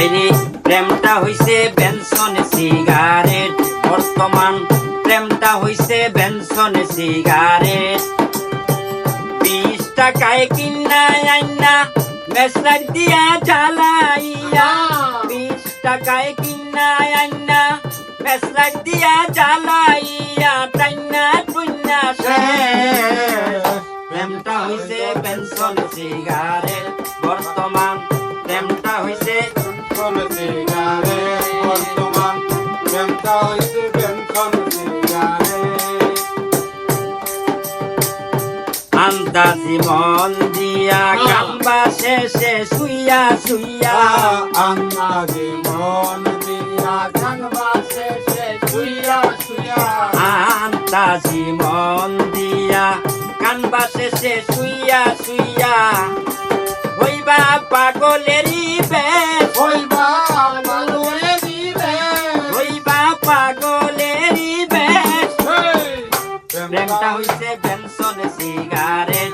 বাইরে প্রেমটা হইছে বেনসন সিগারেট। বর্তমান প্রেমটা হইছে বেনসন সিগারেট। বিশ টাকায় কিনা আইনা মেসলার দিয়া জ্বালাইয়া। বিশ টাকায় কিনা আইনা মেসলার দিয়া জ্বালাইয়া। টাইনা টুইনা প্রেমটা হইছে পেনশন সিগারেট। আন্দাজি মন দিয়া কাম্বা শেষে শুইয়া শুইয়া। আন্না যে মন দিয়া জানবা শেষে শুইয়া শুইয়া। আন্দাজি মন দিয়া কানবা শেষে শুইয়া শুইয়া। হইবা পাগলেরই বেশ। হইবা হইবা পাগলেরই বেশ। প্রেমটা হইছে বেনসন সিগারেট।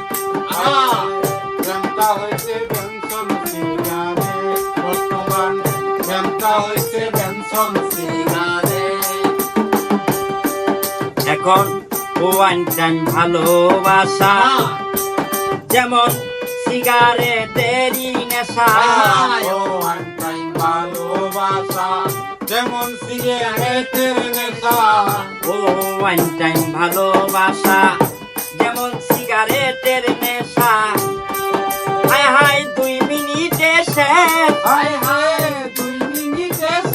প্রেমটা হইছে পেনশন সিগারেট। বর্তমান প্রেমটা হইছে পেনশন সিগারেট। এখন ভালোবাসা। যেমন সিগারেটেরই নেশা। ভালোবাসা যেমন সিগারেটের নেশা। ও ওয়াইন টাইম ভালোবাসা যেমন সিগারেটের নেশা। হায় হায় দুই মিনিটে শেষ। হায় হায় দুই মিনিটে শেষ।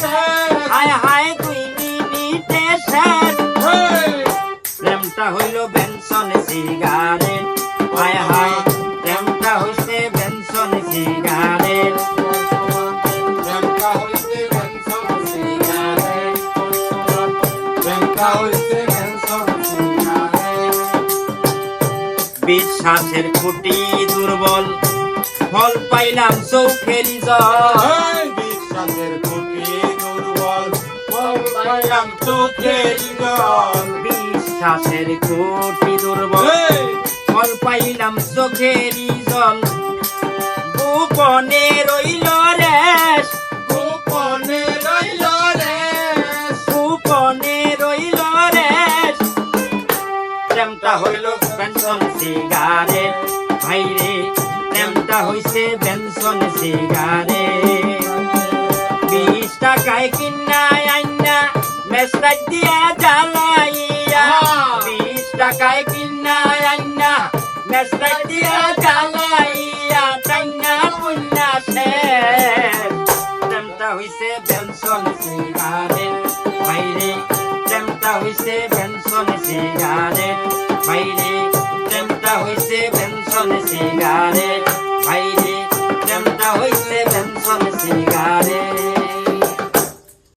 হায় হায় দুই মিনিটে শেষ! প্রেমটা হইল বেনসন সিগারেট। হায় হায় বিশ্বাসের খুঁটি দুর্বল ফল পাইলাম চৌখের জল। বিশ্বাসের খুঁটি দুর্বল ফল পাইলাম চোখের জল। বিশ্বাসের খুঁটি দুর্বল ফল পাইলাম চোখের জল। গোপনে রইল প্রেমটা হইল পেনশন সিগারেট। ভাইরে প্রেমটা হইছে পেনশন সিগারেট। বিশ টাকায় কিনা আইনা মেসরাজ দিয়া জ্বালাইয়া। বিশ টাকায় কিনা আইনা মেসরাজ দিয়া জ্বালাইয়া। টাইনা পুন্না শেষ। প্রেমটা হইছে পেনশন সিগারেট। হইছে পেনশন সিগারেট। বাইরে প্রেমটা হইছে পেনশন সিগারেট।